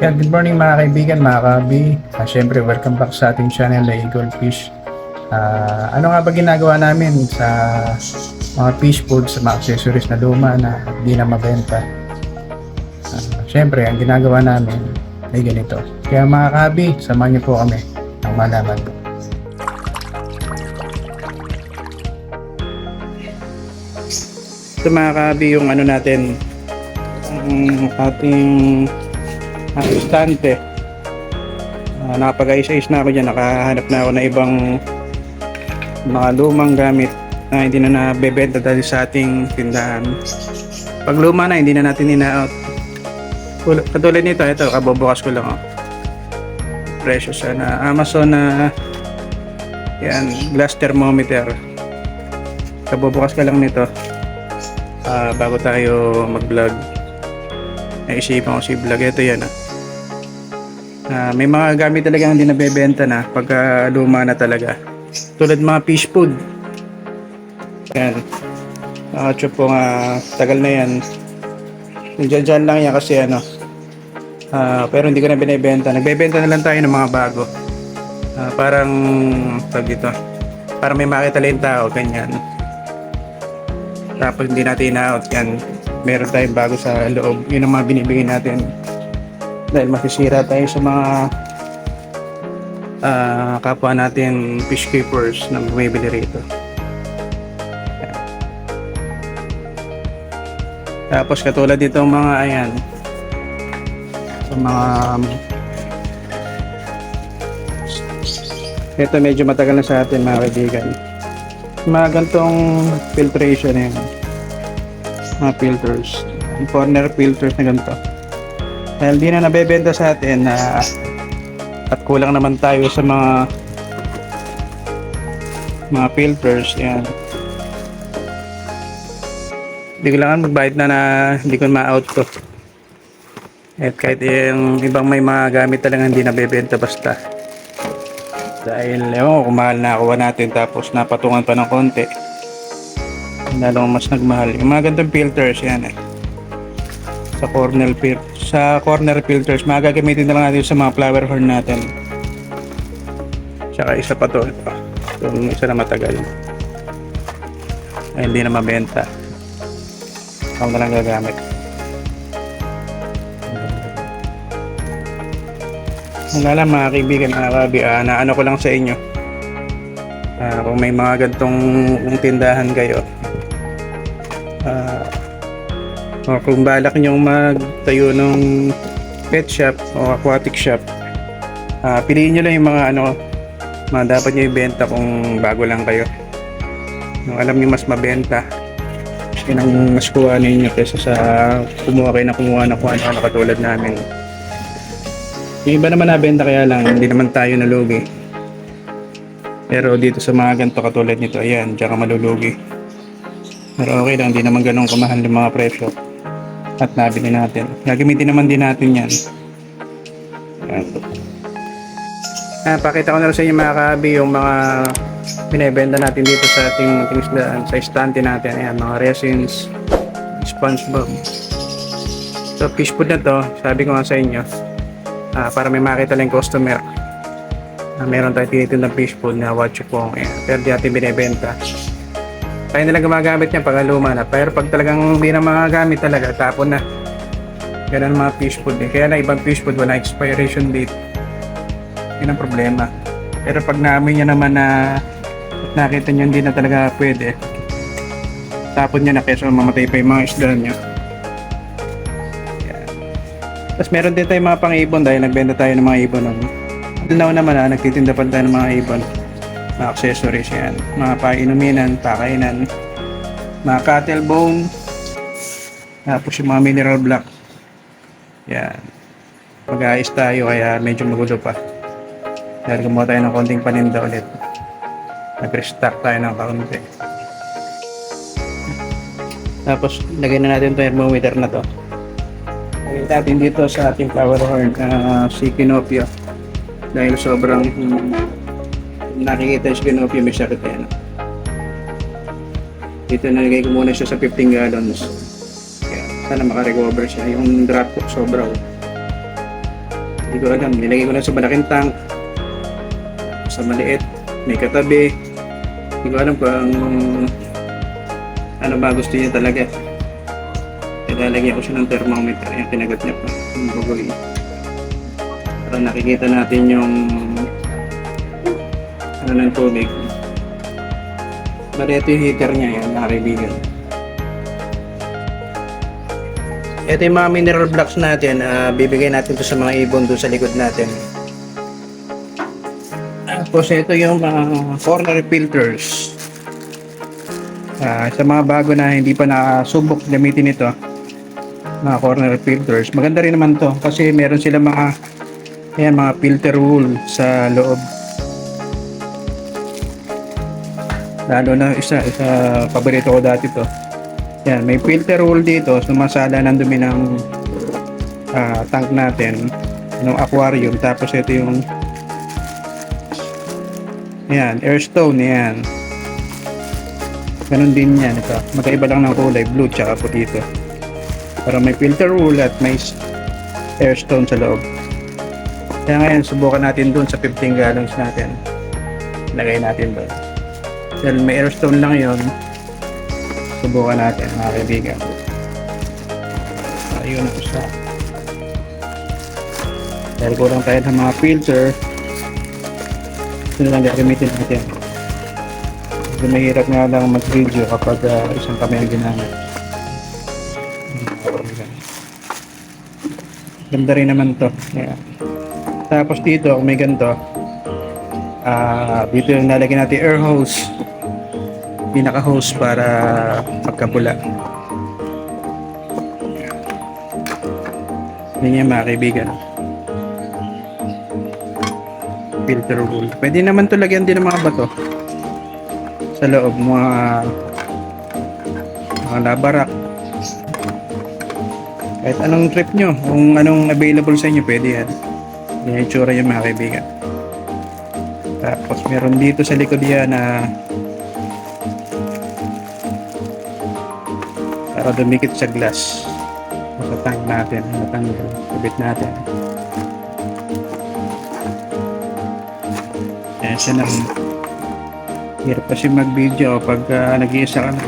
Yan, good morning mga kaibigan, mga kabi. Uh, Siyempre, welcome back sa ating channel na Eagle Fish. Ah, ano nga ba ginagawa namin sa mga fish food, sa mga accessories na luma na hindi na mabenta? Ah, Siyempre, ang ginagawa namin ay ganito. Kaya mga kabi, samahan niyo po kami ng malaman ko. Ito mga kabi, yung ano natin, ang ating uh, estante. Uh, nakapag-ayos-ayos na ako dyan, nakahanap na ako na ibang mga lumang gamit na hindi na nabebenta dahil sa ating tindahan. Pag luma na, hindi na natin ina-out. Tul- Katulad nito, ito, kabubukas ko lang. Oh. Presyo siya na Amazon na yan, glass thermometer. Kabubukas ka lang nito ah, bago tayo mag-vlog. Naisipan ko si vlog. Ito yan ah. Ah, may mga gamit talaga hindi nabebenta na pagka luma na talaga. Tulad mga fish food. Yan. Nakachop po nga tagal na yan. Diyan dyan lang yan kasi ano. ah, pero hindi ko na binibenta. Nagbebenta na lang tayo ng mga bago. Ah, parang tag dito. Para may makita lang tao, ganyan. Tapos hindi natin ina-out yan. Meron tayong bago sa loob. Yun ang mga binibigay natin. Dahil masisira tayo sa mga ah, kapwa natin fish keepers na bumibili rito. Tapos katulad ditong mga ayan sa mga ito medyo matagal na sa atin mga kaibigan mga gantong filtration na yan mga filters. Yung corner filters na ganito. Dahil di na nabebenta sa atin na at kulang naman tayo sa mga mga filters yan. Hindi ko lang magbayad na na hindi ko ma-out to. At kahit yung ibang may mga gamit talaga hindi nabebenta basta. Dahil ewan ko kung mahal na kuha natin tapos napatungan pa ng konti lalong mas nagmahal. Yung mga ganitong filters yan eh. Sa corner fil sa corner filters magagamitin na lang natin sa mga flower horn natin. Tsaka isa pa to ito. Itong isa na matagal. Ay hindi na mabenta. Ako na lang gagamit. Wala lang mga kaibigan mga kabi. Ah, na ano ko lang sa inyo. Ah, kung may mga gantong tindahan kayo ah, o kung balak nyo magtayo ng pet shop o aquatic shop ah, piliin nyo lang yung mga ano mga dapat nyo ibenta kung bago lang kayo. Yung alam nyo mas mabenta yun ang mas kuha ninyo kaysa sa kumuha kayo na kumuha na kung ano katulad namin. Yung iba naman nabenta kaya lang hindi naman tayo nalugi. Pero dito sa mga ganito katulad nito ayan diyan ka malulugi pero okay lang hindi naman ganun kamahal yung mga presyo at nabili natin. Gagamitin naman din natin yan. Ah, pakita ko na lang sa inyo mga kabi yung mga binibenta natin dito sa ating munting isdaan sa estante natin. Ayan mga resins spongebob. So fish food na to sabi ko nga sa inyo ah, para may makita lang customer na meron tayong tinitindang fish food na watch po ayan, pero di natin binibenta tayo nila gumagamit niya pag na pero pag talagang hindi na magagamit talaga tapon na ganun mga fish food eh. kaya na ibang fish food wala expiration date yun ang problema pero pag naamoy niya naman na nakita niyo hindi na talaga pwede tapon niya na kesa mamatay pa yung mga isda niya tapos meron din tayong mga pang-ibon dahil nagbenta tayo ng mga ibon. Ano. Now naman ah, nagtitinda pa tayo ng mga ibon. Mga accessories yan. Mga painuminan, pakainan. Mga cattle bone. Tapos yung mga mineral block. Yan. Mag-aayos tayo kaya medyo magulo pa. Dahil gumawa tayo ng konting paninda ulit. Nag-restock tayo ng kaunti. Tapos lagay na natin itong thermometer na to. Lagay natin dito sa ating flower horn na si Kinopio. Dahil sobrang hmm, nakikita yung si Kinopio may sakit yan. Dito nalagay ko muna siya sa 15 gallons. Kaya sana makarecover siya. Yung drop ko sobra. oh. Hindi ko alam. Nilagay ko na sa malaking tank. Sa maliit. May katabi. Hindi ko alam kung ano ba gusto niya talaga. Ilalagyan ko siya ng thermometer. Yung kinagat niya pa. Yung bagoy. Para nakikita natin yung ano ng tubig. Bali, ito yung heater niya yan, mga. Ito yung mga mineral blocks natin, ah, bibigay natin to sa mga ibon doon sa likod natin. Tapos ito yung mga corner filters. Ah, sa mga bago na hindi pa nakasubok gamitin ito, mga corner filters. Maganda rin naman to kasi meron sila mga ayan, mga filter wool sa loob. Lalo na isa, isa paborito ko dati to. Yan, may filter wool dito, sumasala ng dumi ng ah, tank natin, ng aquarium. Tapos ito yung yan, airstone yan. Ganun din yan ito. Magkaiba lang ng kulay, blue tsaka puti ito. Para may filter wool at may airstone sa loob. Kaya ngayon, subukan natin dun sa 15 gallons natin. Lagay natin doon. Dahil may airstone lang yon subukan natin mga kaibigan. Ayun ang isa. Dahil kulang tayo ng mga filter, ito na lang gagamitin natin. Medyo mahirap nga lang mag-video kapag ah, isang kamay ang ginamit. Ganda rin naman to. Yeah. Tapos dito, kung may ganito, ah dito yung nalagyan natin air hose. Pinaka hose para magkapula. Yan yan mga kaibigan. Filter wool. Pwede naman to lagyan din ng mga bato. Sa loob, mga mga labarak. Kahit anong trip nyo, kung anong available sa inyo, pwede yan. Yan yung itsura yung mga kaibigan. Tapos meron dito sa likod yan na para dumikit sa glass. Sa tank natin, natanggal, kabit natin. Ayan siya na. Hirap kasi mag-video pag uh, nag-iisa ka na.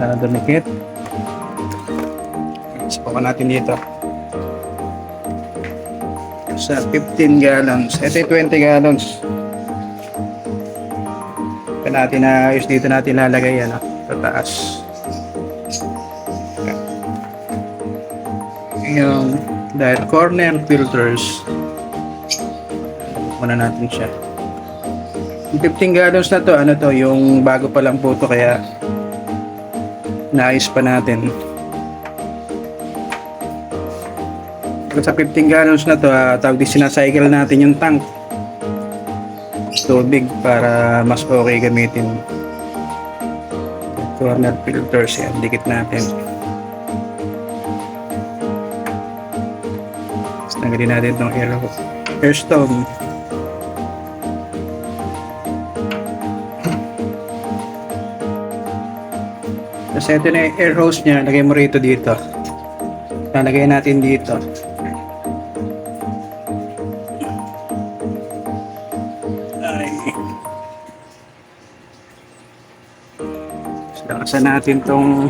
Para dumikit. Subukan natin dito. Sa 15 gallons. Ito yung 20 gallons. Ito natin na ayos dito natin lalagay ah, Sa taas. Yung dahil corner filters. Muna natin siya. Yung 15 gallons na to, ano to, yung bago pa lang po to kaya naayos pa natin. Sa 15 gallons na to, uh, tawag din sinacycle natin yung tank. Tubig para mas okay gamitin. Corner filters yan, dikit natin. Tapos tanggalin natin itong air, airstone. Tapos ito na yung air hose niya, lagay mo rito dito. Lalagay natin dito. Lakasan natin tong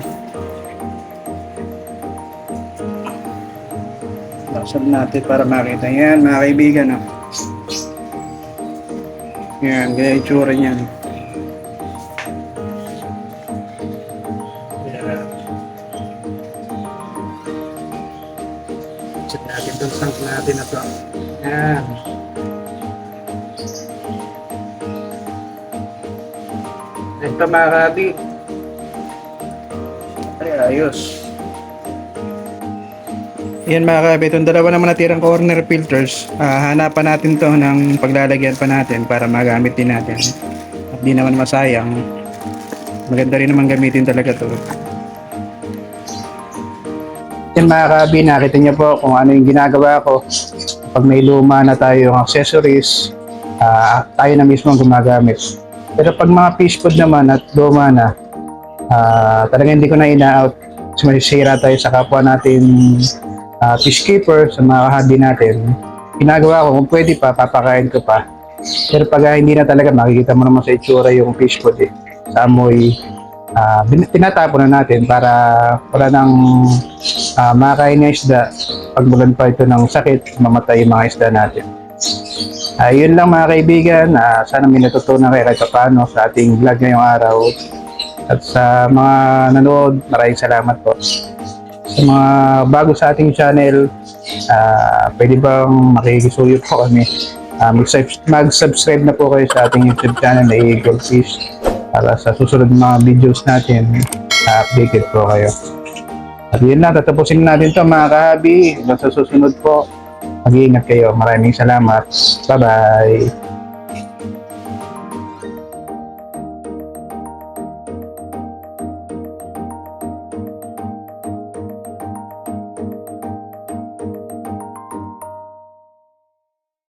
Lakasan natin para makita. Yan, mga kaibigan. Oh. Yan, ganyan yung tsura niyan. Yan. Check natin tank natin na to. Yan. Ito mga kabi. Ay, ayos. Yan mga kabi, itong dalawa naman natirang corner filters, ah, hanapan natin to ng paglalagyan pa natin para magamit din natin. At di naman masayang. Maganda rin naman gamitin talaga to. Yan mga kabi, nakita niyo po kung ano yung ginagawa ko. Pag may luma na tayong accessories, ah, tayo na mismo ang gumagamit. Pero pag mga fish food naman at luma na, ah, talaga hindi ko na ina-out masisira tayo sa kapwa natin uh, fish keeper, sa mga hobby natin, ginagawa ko, kung pwede pa, papakain ko pa. Pero pag ah, hindi na talaga, makikita mo naman sa itsura yung fish food eh. Sa amoy, ah, bin- tinatapon na natin para wala nang uh, makain na isda. Pagmulan pa ito ng sakit, mamatay yung mga isda natin. Ayun lang mga kaibigan, Ah, sana may natutunan kayo kahit paano sa ating vlog ngayong araw. At sa mga nanood, maraming salamat po. Sa mga bago sa ating channel, ah pwede bang makikisuyo po kami. Mag-subs- mag-subscribe na po kayo sa ating YouTube channel na Eagle Fish para sa susunod mga videos natin, ah, updated po kayo. At yun na, tatapusin na natin to mga kahabi. Hanggang sa susunod po, mag-iingat kayo. Maraming salamat. Bye-bye.